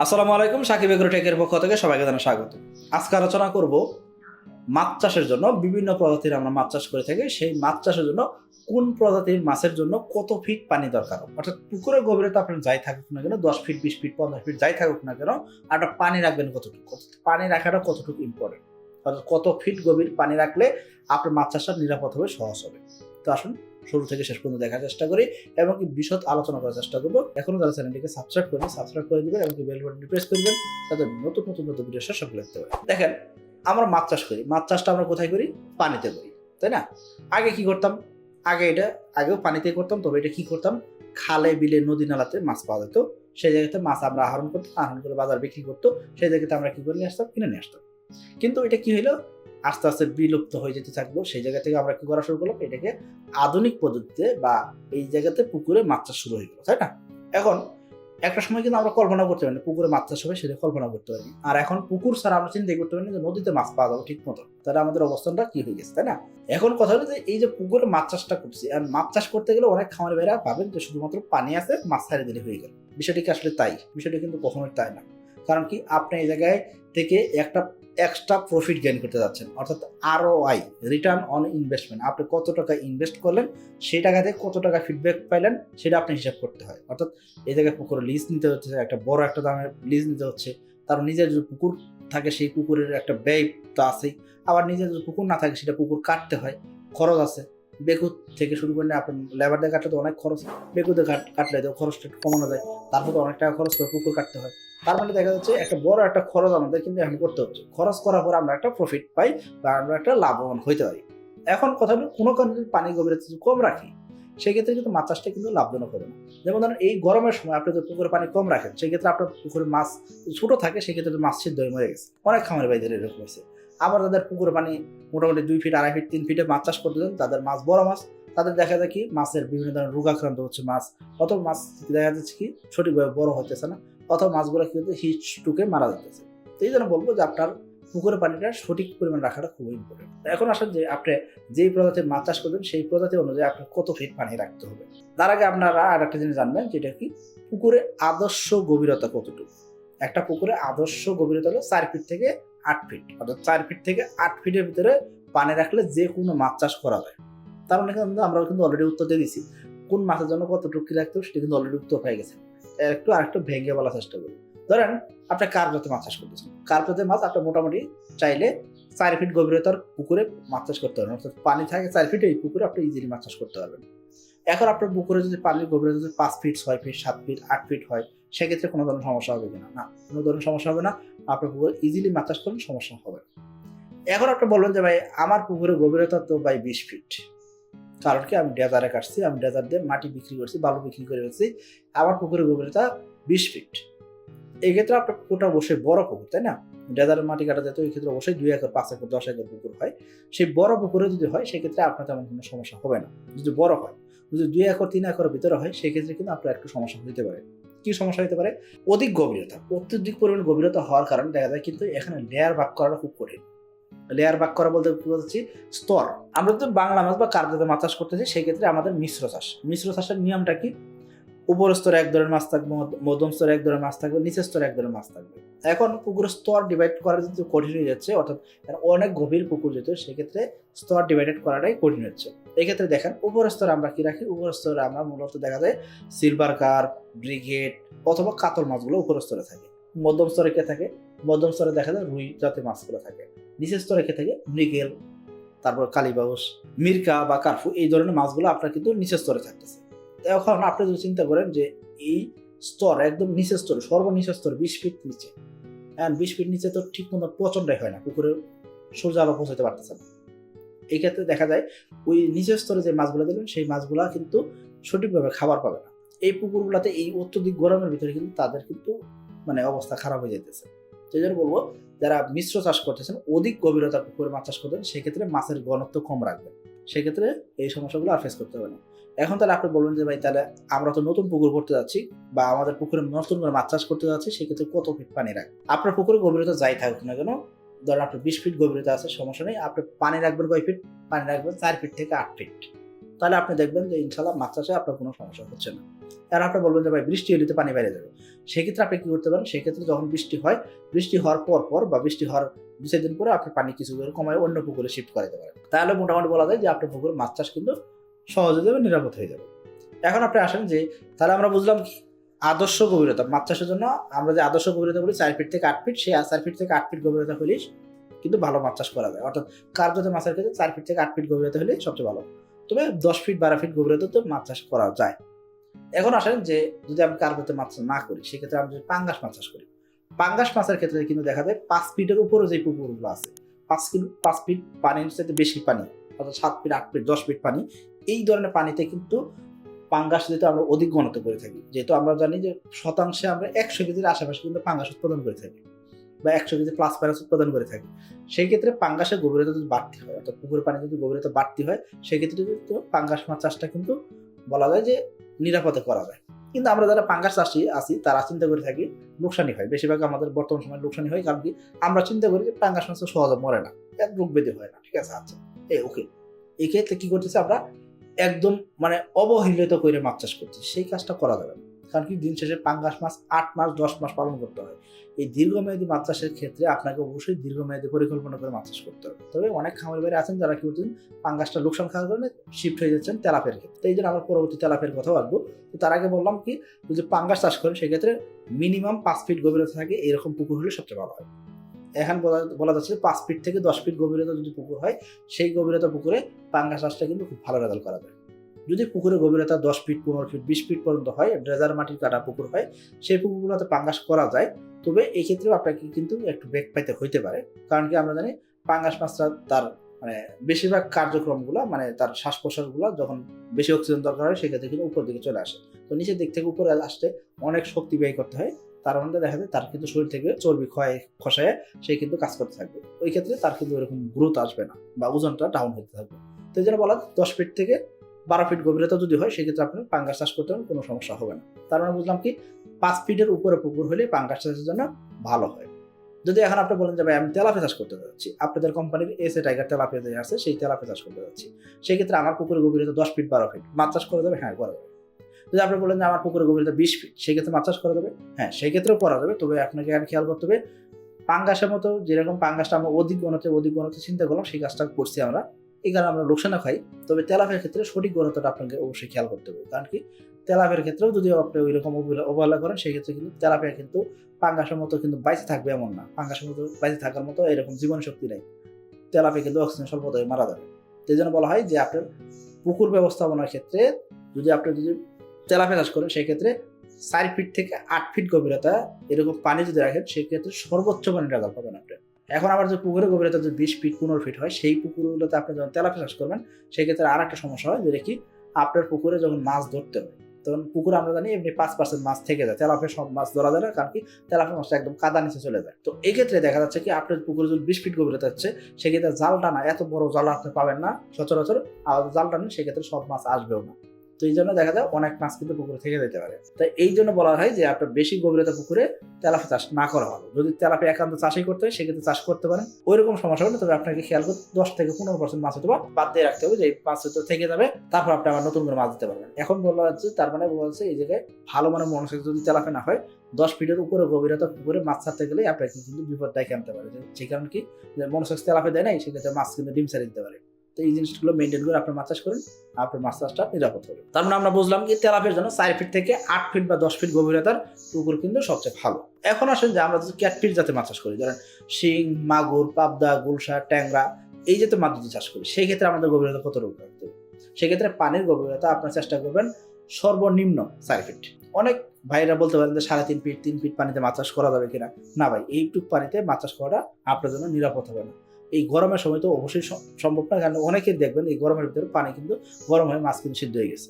আসসালামু আলাইকুম, সাকিব এগ্রো টেকের পক্ষ থেকে সবাইকে জানা স্বাগত। আজকে আলোচনা করব মাছ চাষের জন্য বিভিন্ন প্রজাতির আমরা মাছ চাষ করে থাকি। সেই মাছ চাষের জন্য কোন প্রজাতির মাছের জন্য কত ফিট পানি দরকার? অর্থাৎ পুকুরের গভীরতা আপনার যাই থাকুক না কেন, দশ ফিট বিশ ফিট পঞ্চাশ ফিট যাই থাকুক না কেন আপনার পানি রাখবেন কতটুকু? পানি রাখাটা কতটুকু ইম্পর্টেন্ট অর্থাৎ কত ফিট গভীর পানি রাখলে আপনার মাছ চাষটা নিরাপদ হবে, সহজ হবে? তো আসুন শুরু থেকে শেষ পর্যন্ত দেখার চেষ্টা করি এবং বিশদ আলোচনা করার চেষ্টা করব। এখনও তারা চ্যানেলটিকে সাবস্ক্রাইব করেন সাবস্ক্রাইব করে দিবেন এবং বেল বাটনটি প্রেস করবেন তাদের নতুন নতুন নতুন ভিডিও সকলে দেখতে পারেন দেখেন, আমরা মাছ চাষ করি। মাছ চাষটা আমরা কোথায় করি? পানিতে করি, তাই না? আগে কি করতাম? আগে এটা, আগেও পানিতে করতাম, তবে এটা কি করতাম? খালে, বিলে, নদী, নালাতে মাছ পাওয়া যেত। সেই জায়গাতে মাছ আমরা আহরণ করতাম, আহরণ করে বাজার বিক্রি করতো। সেই জায়গাতে আমরা কি করে নিয়ে আসতাম? কিনে নিয়ে আসতাম। কিন্তু এটা কি হইল? আস্তে আস্তে বিলুপ্ত হয়ে যেতে থাকল সেই জায়গা থেকে আমরা কি করা শুরু করলাম? এটাকে আধুনিক পদ্ধতিতে বা এই জায়গাতে পুকুরে মাছ চাষ শুরু হয়ে গেল, তাই না? এখন একটা সময় কিন্তু আমরা কল্পনা করতে পারি পুকুরে মাছ চাষ হবে সেটা কল্পনা করতে পারি আর এখন পুকুর ছাড়া আমরা চিন্তা করতে পারি যে নদীতে মাছ পাওয়া যাবে ঠিক মতো তাহলে আমাদের অবস্থানটা কি হয়ে গেছে, তাই না? এখন কথা হলো যে এই যে পুকুরে মাছ চাষটা করছি, আর মাছ চাষ করতে গেলে অনেক খামার ভাইরা ভাবেন যে শুধুমাত্র পানি আছে, মাছ ছাড়িয়ে দিলে হয়ে গেল। বিষয়টি কি আসলে তাই? বিষয়টি কিন্তু কখনোই তাই না। কারণ কি আপনি এই জায়গায় থেকে একটা এক্সট্রা প্রফিট গেইন করতে যাচ্ছেন। অর্থাৎ আরও আই রিটার্ন অন ইনভেস্টমেন্ট আপনি কত টাকা ইনভেস্ট করলেন, সেই টাকাতে কত টাকা ফিডব্যাক পাইলেন, সেটা আপনি হিসাব করতে হয়। অর্থাৎ এই জায়গায় পুকুরে লিজ নিতে হচ্ছে, একটা বড় একটা দামের লিজ নিতে হচ্ছে। তার নিজের যদি পুকুর থাকে, সেই পুকুরের একটা ব্যয় তো আছেই। আবার নিজের যদি পুকুর না থাকে, সেটা পুকুর কাটতে হয়, খরচ আছে। বেকুর থেকে শুরু করলে আপনার লেবার দিয়ে কাটলে তো অনেক খরচ বেকুতে কাটলে তো খরচটা কমানো যায়। তারপর তো অনেক টাকা খরচ করে পুকুর কাটতে হয়। তার মানে দেখা যাচ্ছে একটা বড় একটা খরচ আমাদের কিন্তু এখন করতে হচ্ছে। খরচ করার পর আমরা একটা প্রফিট পাই বা আমরা একটা লাভবান হইতে পারি। এখন কথা হলো, কোনো কারণে যদি পানি গভীরতা কম রাখি, সেক্ষেত্রে কিন্তু মাছ চাষটা কিন্তু লাভজনক হবে না। যেমন ধরেন, এই গরমের সময় আপনি যদি পুকুরে পানি কম রাখেন, সেক্ষেত্রে আপনার পুকুরে মাছ ছোট থাকে, সেক্ষেত্রে মাছ সিদ্ধ হয়ে মরে গেছে। অনেক খামার বাইদের এরকম হয়েছে। আবার তাদের পুকুরে পানি মোটামুটি দুই ফিট আড়াই ফিট তিন ফিটে মাছ চাষ করতে দেন তাদের মাছ বড় মাছ, তাদের দেখা যায় কি, মাছের বিভিন্ন ধরনের রোগাক্রান্ত হচ্ছে মাছ। অত মাছ দেখা যাচ্ছে কি সঠিকভাবে বড় হতেছে না। অথবা মাছগুলো কি হচ্ছে হিট টুকে মারা যেতেছে তো এই জন্য বলব যে আপনার পুকুরের পানিটা সঠিক পরিমাণ রাখাটা খুবই ইম্পর্টেন্ট এখন আসেন যে আপনি যেই প্রজাতির মাছ চাষ করবেন, সেই প্রজাতি অনুযায়ী আপনার কত ফিট পানি রাখতে হবে। তার আগে আপনারা আর একটা জিনিস জানবেন, যেটা কি পুকুরে আদর্শ গভীরতা কতটুকু? একটা পুকুরে আদর্শ গভীরতা হলো চার ফিট থেকে আট ফিট অর্থাৎ চার ফিট থেকে আট ফিটের ভিতরে পানি রাখলে যে কোনো মাছ চাষ করা যায়। তার মানে কিন্তু আমরা কিন্তু অলরেডি উত্তর দিয়ে দিছি কোন মাছের জন্য কতটুকু কি রাখতে হবে সেটা কিন্তু অলরেডি উত্তর হয়ে গেছে। একটু আরেকটু ভেঙে বলার চেষ্টা করি। ধরেন আপনি কার্পেতে মাছ চাষ করতেছেন? কার্পেতে মাছ আপনি মোটামুটি চাইলে চার ফিট গভীরতার পুকুরে মাছ চাষ করতে পারবেন। অর্থাৎ পানি থাকে চার ফিট এই পুকুরে আপনি ইজিলি মাছ চাষ করতে পারবেন। এখন আপনার পুকুরে যদি পানির গভীরতা যদি পাঁচ ফিট ছয় ফিট সাত ফিট আট ফিট হয়, সেক্ষেত্রে কোনো ধরনের সমস্যা হবে কিনা? না, কোনো ধরনের সমস্যা হবে না। আপনার পুকুরে ইজিলি মাছ চাষ করলে সমস্যা হবে। এখন আপনি বলবেন যে, ভাই, আমার পুকুরের গভীরতা তো ভাই বিশ ফিট কারণ কি আমি ডেজারে কাটছি, আমি ডেজার দিয়ে মাটি বিক্রি করছি, বালু বিক্রি করে ফেলছি। আমার পুকুরের গভীরতা বিশ ফিট এই ক্ষেত্রে আপনার পুকুরটা অবশ্যই বড় পুকুর, তাই না? ডেজারের মাটি কাটা যেত এই ক্ষেত্রে অবশ্যই দুই একর, পাঁচ একর, দশ একর পুকুর হয়। সেই বড় পুকুরে যদি হয়, সেক্ষেত্রে আপনার তেমন কোনো সমস্যা হবে না। যদি বড় হয়, যদি দুই একর, তিন একরের ভিতরে হয়, সেক্ষেত্রে কিন্তু আপনার একটু সমস্যা হতে পারে। কি সমস্যা হতে পারে? অধিক গভীরতা, অত্যধিক পরিমাণ গভীরতা হওয়ার কারণে দেখা যায় কিন্তু এখানে লেয়ার ভাগ করাটা খুব কঠিন। লেয়ার ভাগ করা বলতে কি বলছি স্তর। আমরা যদি বাংলা মাছ বা কার্যতে মাছ চাষ করতেছি সেই ক্ষেত্রে আমাদের মিশ্র চাষ। মিশ্র চাষের নিয়মটা কি? উপর স্তরে এক ধরনের মাছ থাকবে, মধ্য- মধ্যম স্তরে এক ধরনের মাছ থাকবে, নিচের স্তরে এক ধরনের মাছ থাকবে। এখন পুকুরের স্তর ডিভাইড করা যেহেতু কঠিন হয়ে যাচ্ছে, অর্থাৎ অনেক গভীর পুকুর যেহেতু, সেক্ষেত্রে স্তর ডিভাইডেড করাটাই কঠিন হচ্ছে। এক্ষেত্রে দেখেন উপর স্তরে আমরা কি রাখি? উপর স্তরে আমরা মূলত দেখা যায় সিলভার কার্প ব্রিগেড অথবা কাতল মাছগুলো উপর স্তরে থাকে। মধ্যম স্তরে কে থাকে? মধ্যম স্তরে দেখা যায় রুই জাতীয় মাছগুলো থাকে। নিচের স্তরে কে থাকে? মৃগেল, তারপর কালীবাউস, মির্কা বা কার্ফু এই ধরনের মাছগুলো আপনার কিন্তু নিচের স্তরে থাকতেছে। এখন আপনি যদি চিন্তা করেন যে এই স্তর একদম নিচের স্তর, সর্বনিচের স্তর বিশ ফিট নিচে। হ্যাঁ বিশ ফিট নিচে তো ঠিক মতো প্রচণ্ডই হয় না, পুকুরে সূর্য আলো পৌঁছাতে পারতেছে না। এই ক্ষেত্রে দেখা যায় ওই নিচের স্তরে যে মাছগুলো দেবেন সেই মাছগুলা কিন্তু সঠিকভাবে খাবার পাবে না। এই পুকুরগুলোতে এই অত্যধিক গরমের ভিতরে কিন্তু তাদের কিন্তু মানে অবস্থা খারাপ হয়ে যেতেছে সেই জন্য বলব, যারা মিশ্র চাষ করতেছেন, অধিক গভীরতা পুকুরে মাছ চাষ করতেন সেক্ষেত্রে মাছের ঘনত্ব কম রাখবেন। সেক্ষেত্রে এই সমস্যাগুলো আর ফেস করতে হবে না। এখন তাহলে আপনি বলবেন যে, ভাই, তাহলে আমরা তো নতুন পুকুর করতে যাচ্ছি বা আমাদের পুকুরে নতুন করে মাছ চাষ করতে যাচ্ছি, সেক্ষেত্রে কত ফিট পানি রাখবেন? আপনার পুকুরে গভীরতা যাই থাকুক না কেন, ধরেন আপনার বিশ ফিট গভীরতা আছে, সমস্যা নেই। আপনি পানি রাখবেন কয় ফিট পানি রাখবেন চার ফিট থেকে আট ফিট তাহলে আপনি দেখবেন যে ইনশাল্লাহ মাছ চাষে আপনার কোনো সমস্যা হচ্ছে না। আর আপনি বলবেন যে, ভাই, বৃষ্টি এলিতে পানি বেড়ে যাবে। সেক্ষেত্রে আপনি কি করতে পারেন? সেক্ষেত্রে যখন বৃষ্টি হয়, বৃষ্টি হওয়ার পর পর বা বৃষ্টি হওয়ার দু দিন পরে আপনি পানি কিছু কমায় অন্য পুকুরে শিফট করাতে পারেন। তাহলে মোটামুটি বলা যায় যে, আপনার পুকুরে মাছ চাষ কিন্তু সহজ যাবে, নিরাপদ হয়ে যাবে। এখন আপনি আসেন যে, তাহলে আমরা বুঝলাম আদর্শ গভীরতা। মাছ চাষের জন্য আমরা যে আদর্শ গভীরতা বলি, চার ফিট থেকে আট ফিট, সেই চার ফিট থেকে আট ফিট গভীরতা হলেই কিন্তু ভালো মাছ চাষ করা যায়। অর্থাৎ কার্যত মাছের ক্ষেত্রে চার ফিট থেকে আট ফিট গভীরতা হলেই সবচেয়ে ভালো। তবে দশ ফিট বারো ফিট গভীরতা তো মাছ চাষ করা যায়। এখন আসেন যে, যদি আমি কার্যতে মাছ চাষ না করি, সেক্ষেত্রে আমি যদি পাঙ্গাস মাছ চাষ করি। পাঙ্গাস মাছের ক্ষেত্রে কিন্তু দেখা যায় পাঁচ ফিটের উপরে যে পুকুরগুলো আছে, পাঁচ ফিট পাঁচ ফিট পানির সাথে বেশি পানি, অর্থাৎ সাত ফিট আট ফিট দশ ফিট পানি, এই ধরনের পানিতে কিন্তু পাঙ্গাস যেহেতু আমরা অধিক ঘনত্ব করে থাকি, যেহেতু আমরা জানি যে শতাংশে আমরা একশো কেজির আশেপাশে কিন্তু পাঙ্গাস উৎপাদন করে থাকি। বা একশো কেজি প্লাস মাইনাস উৎপাদন করে থাকি। সেই ক্ষেত্রে পাঙ্গাসের গভীরতা যদি বাড়তি হয়, অর্থাৎ পুকুর পানি যদি গভীরতা বাড়তি হয় সেক্ষেত্রে কিন্তু পাঙ্গাস মাছ চাষটা কিন্তু বলা যায় যে নিরাপদে করা যায়। কিন্তু আমরা যারা পাঙ্গাস চাষি আছি, তারা চিন্তা করে থাকি লোকসানি হয়। বেশিরভাগ আমাদের বর্তমান সময় লোকসানি হয়, কারণ কি আমরা চিন্তা করি যে পাঙ্গাস মাছ সহজে মরে না রোগ বেঁধে হয় না, ঠিক আছে? আচ্ছা এই ওকে। এই ক্ষেত্রে কি করতেছে আমরা? একদম মানে অবহেলিত করে মাছ চাষ করছি সেই কাজটা করা যাবে না। কারণ কি দিন শেষে পাঙ্গাস মাছ আট মাস, দশ মাস পালন করতে হয়। এই দীর্ঘমেয়াদী মাছ চাষের ক্ষেত্রে আপনাকে অবশ্যই দীর্ঘমেয়াদী পরিকল্পনা করে মাছ চাষ করতে হবে। তবে অনেক খামার বাড়ি আছেন যারা কি করছেন পাঙ্গাসটা লোকসান খাওয়ার কারণে শিফট হয়ে যাচ্ছেন তেলাপের ক্ষেত্রে। তো এই জন্য আমার পরবর্তী তেলাপের কথাও আসব। তো তার আগে বললাম কি, যদি পাঙ্গাস চাষ করেন, সেক্ষেত্রে মিনিমাম পাঁচ ফিট গভীরতা থাকে, এরকম পুকুর হলে সবচেয়ে ভালো হয়। এখন বলা বলা যাচ্ছে পাঁচ ফিট থেকে দশ ফিট গভীরতা যদি পুকুর হয়, সেই গভীরতা পুকুরে পাঙ্গাস চাষটা কিন্তু খুব ভালো রেজাল্ট করা যায়। যদি পুকুরের গভীরতা দশ ফিট পনেরো ফিট বিশ ফিট পর্যন্ত হয়, ড্রেজার মাটির কাটা পুকুর হয়, সেই পুকুরগুলোতে পাঙ্গাস করা যায়। তবে এই ক্ষেত্রেও আপনাকে কিন্তু একটু বেগ পাইতে হইতে পারে। কারণ কি আমরা জানি, পাঙ্গাস মাছটা তার মানে বেশিরভাগ কার্যক্রমগুলো মানে তার শ্বাস প্রশ্বাসগুলো যখন বেশি অক্সিজেন দরকার হয়, সেক্ষেত্রে কিন্তু উপর দিকে চলে আসে। তো নিচের দিক থেকে উপরে আসতে অনেক শক্তি ব্যয় করতে হয়। তার মধ্যে দেখা যায়, তার কিন্তু শরীর থেকে চর্বি ক্ষয়, খসায় সে কিন্তু কাজ করতে থাকবে। ওই ক্ষেত্রে তার কিন্তু এরকম গ্রোথ আসবে না বা ওজনটা ডাউন হতে থাকবে। তো এই জন্য বলা দশ ফিট থেকে বারো ফিট গভীরতা যদি হয়, সেক্ষেত্রে আপনি পাঙ্গাস চাষ করতে পারেন, কোনো সমস্যা হবে না। তার মানে বুঝলাম কি, পাঁচ ফিটের উপরে পুকুর হলে পাঙ্গাস চাষের জন্য ভালো হয়। যদি এখন আপনি বলেন যে, ভাই, আমি তেলাপি চাষ করতে যাচ্ছি। আপনাদের কোম্পানির এসে টাইগার তেলাপি যে আছে, সেই তেলাপি চাষ করতে যাচ্ছি। সেই ক্ষেত্রে আমার পুকুরের গভীরতা দশ ফিট বারো ফিট মাছ চাষ করা যাবে? হ্যাঁ করা যাবে। যদি আপনি বলেন যে, আমার পুকুরের গভীরতা বিশ ফিট সেই ক্ষেত্রে মাছ চাষ করা যাবে? হ্যাঁ সেই ক্ষেত্রেও করা যাবে। তবে আপনাকে এখানে খেয়াল করতে হবে পাঙ্গাসের মতো যেরকম পাঙ্গাসটা আমরা অধিক গণতে অধিক গণতে চিন্তা করলাম, সেই কাজটা করছি আমরা। এই কারণে আমরা লোকসানা খাই, তবে তেলাপের ক্ষেত্রে সঠিক গণতাটা আপনাকে অবশ্যই খেয়াল করতে হবে। কারণ কি তেলাপের ক্ষেত্রেও যদি আপনি ওই রকম অবহেলা করেন সেই ক্ষেত্রে কিন্তু তেলাপিয়া কিন্তু পাঙ্গাসের মতো কিন্তু বাইচে থাকবে এমন না। পাঙ্গাসের মতো বাইচে থাকার মতো এরকম জীবন শক্তি নেই। তেলাপিয়া কিন্তু অক্সিজেন স্বল্পতায় মারা যাবে। সেই জন্য বলা হয় যে আপনার পুকুর ব্যবস্থাপনার ক্ষেত্রে যদি আপনি যদি তেলাপিয়া চাষ করেন সেই ক্ষেত্রে চার ফিট থেকে আট ফিট গভীরতা এরকম পানি যদি রাখেন, সেক্ষেত্রে সর্বোচ্চ পানি রেজাল্ট পাবেন আপনি। এখন আবার যে পুকুরের গভীরতা যদি বিশ ফিট পনেরো ফিট হয়, সেই পুকুরগুলোতে আপনি যখন তেলাপিয়া চাষ করবেন, সেক্ষেত্রে আর একটা সমস্যা হয় যেটা কি আপনার পুকুরে যখন মাছ ধরতে হবে তখন পুকুরে আমরা জানি এমনি পাঁচ পার্সেন্ট মাছ থেকে যায় তেলাপের সব মাছ ধরা যায় না কারণ কি তেলাপের মাছটা একদম কাদা নিচে চলে যায়। তো এই ক্ষেত্রে দেখা যাচ্ছে কি আপনার পুকুরে যদি বিশ ফিট গভীরতা হচ্ছে, সেক্ষেত্রে জাল টানা এত বড় জাল আপনি পাবেন না, সচরাচর, আর জাল টানেন সেক্ষেত্রে সব মাছ আসবেও না। তো এই জন্য দেখা যায় অনেক মাছ কিন্তু পুকুরে থেকে যেতে পারে। তো এই জন্য বলা হয় যে আপনার বেশি গভীরতা পুকুরে তেলাপি চাষ না করা ভালো। যদি তেলাপি একান্ত চাষই করতে হয়, সেক্ষেত্রে চাষ করতে পারেন। ওই রকম সমস্যা হলে তবে আপনাকে খেয়াল করতে দশ থেকে পনেরো পার্সেন্ট মাছ হয়তো বাদ দিয়ে রাখতে হবে যে মাছ হয়তো থেকে যাবে, তারপর আপনি আবার নতুন করে মাছ দিতে পারবেন। এখন বলা হচ্ছে, তার মানে বলা হচ্ছে এই জায়গায় ভালো মানে মনোযোগ যদি তেলাপি না হয়, দশ ফিটের উপরে গভীরতা পুকুরে মাছ ছাড়তে গেলে আপনাকে কিন্তু বিপদ ডাকে আনতে পারে। যে কারণ কি? মনোযোগ তেলাপি দেয় নাই, সেক্ষেত্রে মাছ কিন্তু ডিম ছাড়িয়ে দিতে পারে। তো এই জিনিসগুলো মেনটেন করে আপনি মাছ চাষ করেন, আপনার মাছ চাষটা নিরাপদ হবে। তার মানে আমরা বুঝলাম কি তেলাপের জন্য চার ফিট থেকে আট ফিট বা দশ ফিট গভীরতার পুকুর কিন্তু সবচেয়ে ভালো। এখন আসেন যে আমরা যদি ক্যাটফিট জাতে মাছ চাষ করি, ধরেন শিং, মাগুর, পাবদা, গুলশা, ট্যাংরা, এই জাতীয় মাছ যদি চাষ করি, সেই ক্ষেত্রে আমাদের গভীরতা কত রাখতে হবে? সেক্ষেত্রে পানির গভীরতা আপনার চেষ্টা করবেন সর্বনিম্ন চার ফিট অনেক ভাইরা বলতে পারেন যে সাড়ে তিন ফিট তিন ফিট পানিতে মাছ চাষ করা যাবে কিনা। না ভাই, এইটুক পানিতে মাছ চাষ করাটা আপনার জন্য নিরাপদ হবে না। এই গরমের সময় তো অবশ্যই সম্ভব না। কারণ অনেকে দেখবেন এই গরমের ভিতরে পানি কিন্তু গরম হয়ে মাছ কিন্তু সিদ্ধ হয়ে গেছে।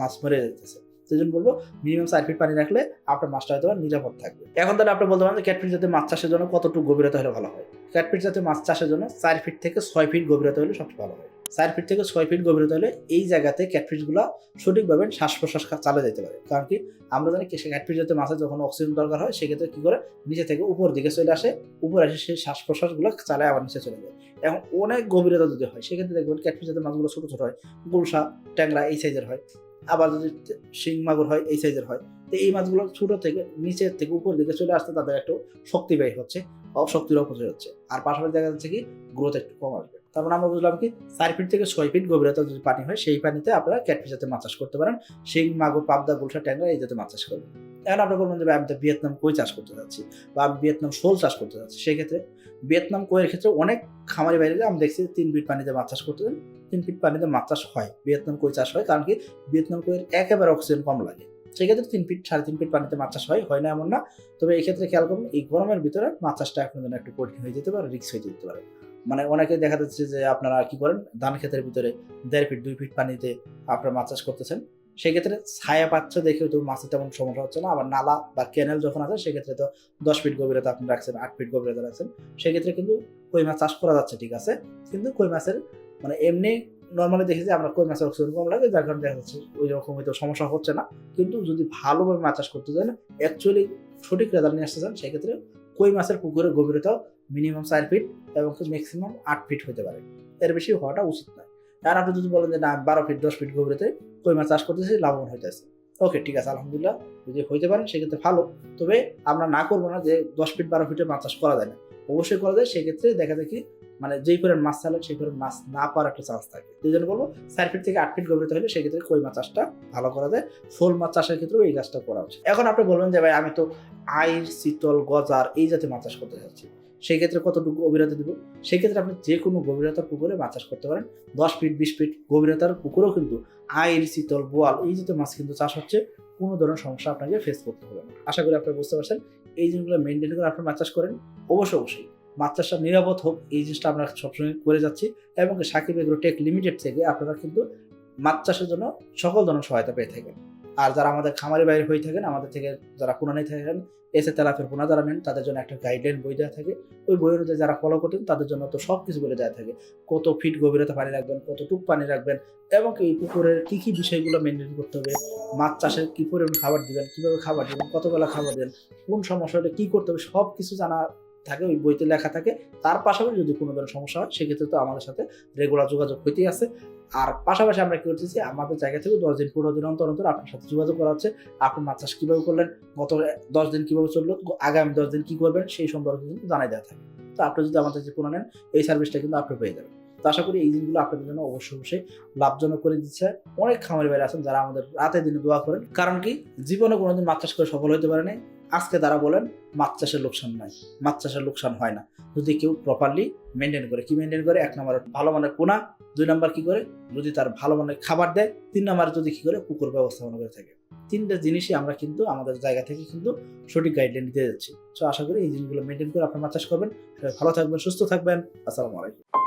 মাছ মরে যেতেছে। সেই জন্য বলব মিনিমাম চার ফিট পানি রাখলে আপনার মাছটা হয়তো নিরাপদ থাকবে। এখন তাহলে আপনি বলতে পারেন যে ক্যাটফিট জাতীয় মাছ চাষের জন্য কতটুকু গভীরতা হলে ভালো হয়? ক্যাটফিট জাতীয় মাছ চাষের জন্য চার ফিট থেকে ছয় ফিট গভীরতা হলে সবচেয়ে ভালো হয়। চার ফিট থেকে ছয় ফিট গভীরতা হলে এই জায়গাতে ক্যাটফিশগুলো সঠিকভাবে শ্বাস প্রশ্বাস চালে যেতে পারে। কারণ কি, আমরা জানি ক্যাটফিশ যাতে মাছের যখন অক্সিজেন দরকার হয়, সেক্ষেত্রে কি করে? নিচে থেকে উপর দিকে চলে আসে, উপরে আসে সেই শ্বাস প্রশ্বাসগুলো চালায় আবার নিচে চলে যায়। এখন অনেক গভীরতা যদি হয়, সেক্ষেত্রে দেখবেন ক্যাটফিশ যাতে মাছগুলো ছোটো ছোটো হয়, গুলশা, ট্যাংরা এই সাইজের হয়। আবার যদি শিং মাগুর হয়, এই সাইজের হয়। তো এই মাছগুলো ছোটো থেকে নিচের থেকে উপর দিকে চলে আসতে তাদের একটু শক্তি ব্যয় হচ্ছে শক্তির অপচয় হচ্ছে। আর পাশাপাশি দেখা যাচ্ছে কি গ্রোথ একটু কম আসবে। তারপর আমরা বুঝলাম কি, চার ফিট থেকে ছয় ফিট গভীরতা যদি পানি হয়, সেই পানিতে আপনারা ক্যাটফিশ জাতীয় মাছ চাষ করতে পারেন। সেই মাগুর, পাবদা, গুলশা, ট্যাংরা এই জাতীয় মাছ চাষ করবেন। এখন আপনি বলবেন যে আমি তো ভিয়েতনাম কই চাষ করতে যাচ্ছি বা আমি ভিয়েতনাম শোল চাষ করতে যাচ্ছি। সেক্ষেত্রে ভিয়েতনাম কইয়ের ক্ষেত্রে অনেক খামারি বাইরে আমি দেখছি তিন ফিট পানিতে মাছ চাষ করতে তিন ফিট পানিতে মাছ চাষ হয়। ভিয়েতনাম কই চাষ হয়? কারণ কি, ভিয়েতনাম কইয়ের একেবারে অক্সিজেন কম লাগে। সেক্ষেত্রে তিন ফিট সাড়ে তিন ফিট পানিতে মাছ চাষ হয় হয় না এমন না। তবে এই ক্ষেত্রে খেয়াল করুন এই গরমের ভিতরে মাছ চাষটা এখন একটু কঠিন হয়ে যেতে পারে রিক্স হয়ে যেতে পারে। মানে অনেকে দেখা যাচ্ছে যে আপনারা কি করেন, ধান ক্ষেতের ভিতরে দেড় ফিট দুই ফিট পানিতে আপনারা মাছ চাষ করতেছেন। সেক্ষেত্রে ছায়া পাচ্ছে দেখেও তো মাছের তেমন সমস্যা হচ্ছে না। আবার নালা বা ক্যানেল যখন আছে, সেক্ষেত্রে তো দশ ফিট গভীরতা আপনি রাখছেন, আট ফিট গভীরতা রাখছেন। সেক্ষেত্রে কিন্তু কই মাছ চাষ করা যাচ্ছে, ঠিক আছে? কিন্তু কই মাছের মানে এমনি নর্মালি দেখি যে আমরা কই মাছের অক্সিজেন কম লাগে, যার কারণে দেখা যাচ্ছে ওই রকম হয়তো সমস্যা হচ্ছে না। কিন্তু যদি ভালোভাবে মাছ চাষ করতে চান অ্যাকচুয়ালি সঠিক রেজাল্ট নিয়ে আসতে চান, সেক্ষেত্রে কই মাছের পুকুরের গভীরতাও মিনিমাম চার ফিট এবং ম্যাক্সিমাম আট ফিট হতে পারে। এর বেশি হওয়াটা উচিত নয়। আর আপনি যদি বলেন যে, না, বারো ফিট দশ ফিট গভীরতে কই মাছ চাষ করতেছি, লাভবান হইতেছে। ওকে ঠিক আছে, আলহামদুলিল্লাহ, যদি হইতে পারেন, সেক্ষেত্রে ভালো। তবে আমরা না করব না যে, দশ ফিট বারো ফিটে মাছ চাষ করা যায় না। অবশ্যই করা যায়, সেক্ষেত্রে দেখা দেখি মানে যেই করে মাছ চালেন, সেই করে মাছ না পাওয়ার একটা চান্স থাকে। এই জন্য বলব, চার ফিট থেকে আট ফিট গভীরতা হলে সেক্ষেত্রে কই মাছ চাষটা ভালো করা যায়, শোল মাছ চাষের ক্ষেত্রেও এই কাজটা করা উচিত। এখন আপনি বলবেন যে, ভাই, আমি তো আইর শীতল, গজার এই জাতীয় মাছ চাষ করতে চাচ্ছি। সেই ক্ষেত্রে কতটুকু গভীরতা দিব? সেক্ষেত্রে আপনি যে কোনো গভীরতার পুকুরে মাছ চাষ করতে পারেন। দশ ফিট বিশ ফিট গভীরতার পুকুরেও কিন্তু আইর শীতল, বোয়াল এই জাতীয় মাছ কিন্তু চাষ হচ্ছে। কোনো ধরনের সমস্যা আপনাকে ফেস করতে হবে না। আশা করি আপনারা বুঝতে পারছেন। এই জিনিসগুলো মেনটেন করে আপনি মাছ চাষ করেন। অবশ্যই অবশ্যই মাছ চাষটা নিরাপদ হোক, এই জিনিসটা আমরা সবসময় করে যাচ্ছি এবং সাকিব এগ্রো টেক লিমিটেড থেকে আপনারা কিন্তু মাছ চাষের জন্য সকল ধরনের সহায়তা পেয়ে থাকেন। আর যারা আমাদের খামারি বাইরে হয়ে থাকেন, আমাদের থেকে যারা পুরানি থাকেন এসে তেলাফের পোনা যারা নেন, তাদের জন্য একটা গাইডলাইন বই দেওয়া থাকে। ওই বই অনুযায়ী যারা ফলো করতেন, তাদের জন্য তো সব কিছু বলে দেওয়া থাকে। কত ফিট গভীরতা পানি রাখবেন কতটুক পানি রাখবেন, এবং এই পুকুরের কী কী বিষয়গুলো মেনটেন করতে হবে, মাছ চাষের কী পরিমাণ খাবার দিবেন, কীভাবে খাবার দিবেন কতবেলা খাবার দেবেন, কোন সমস্যা হলে কী করতে হবে সব কিছু জানা থাকে, ওই বইতে লেখা থাকে। তার পাশাপাশি যদি কোনো ধরনের সমস্যা হয়, সেক্ষেত্রে তো আমাদের সাথে রেগুলার যোগাযোগ হইতেই আছে। আর পাশাপাশি আমরা কি করতেছি? আমাদের জায়গা থেকে দশ দিন, পনেরো দিন অন্তর অন্তর আপনার সাথে যোগাযোগ করা হচ্ছে। আপনি মাছ চাষ কীভাবে করলেন? গত দশ দিন কীভাবে চলল? আগামী দশ দিন কী করবেন? সেই সম্পর্কে কিন্তু জানাই দেওয়া থাকে। তো আপনি যদি আমাদের যে পুরো নেন, এই সার্ভিসটা কিন্তু আপনি পেয়ে যাবেন। তো আশা করি এই দিনগুলো আপনাদের জন্য অবশ্যই অবশ্যই লাভজনক করে দিচ্ছে। অনেক খামারি বাইরে আছেন যারা আমাদের রাতে দিনে দোয়া করেন। কারণ কি? জীবনে কোনোদিন মাছ চাষ করে সফল হতে পারে নাই আজকে তারা বলেন, মাছ চাষের লোকসান নাই। মাছ চাষের লোকসান হয় না। যদি কেউ প্রপারলি মেনটেন করে, কি মেনটেন করে? এক নম্বর, ভালো মানের পোনা, দুই নম্বর কি করে? যদি তার ভালো মানের খাবার দেয়, তিন নম্বর যদি কি করে? পুকুর ব্যবস্থাপনা করে থাকে। তিনটা জিনিসই আমরা কিন্তু আমাদের জায়গা থেকে কিন্তু সঠিক গাইডলাইন দিতে যাচ্ছি। তো আশা করি এই জিনিসগুলো মেনটেন করে আপনার মাছ চাষ করবেন। ভালো থাকবেন, সুস্থ থাকবেন। আসসালামু আলাইকুম।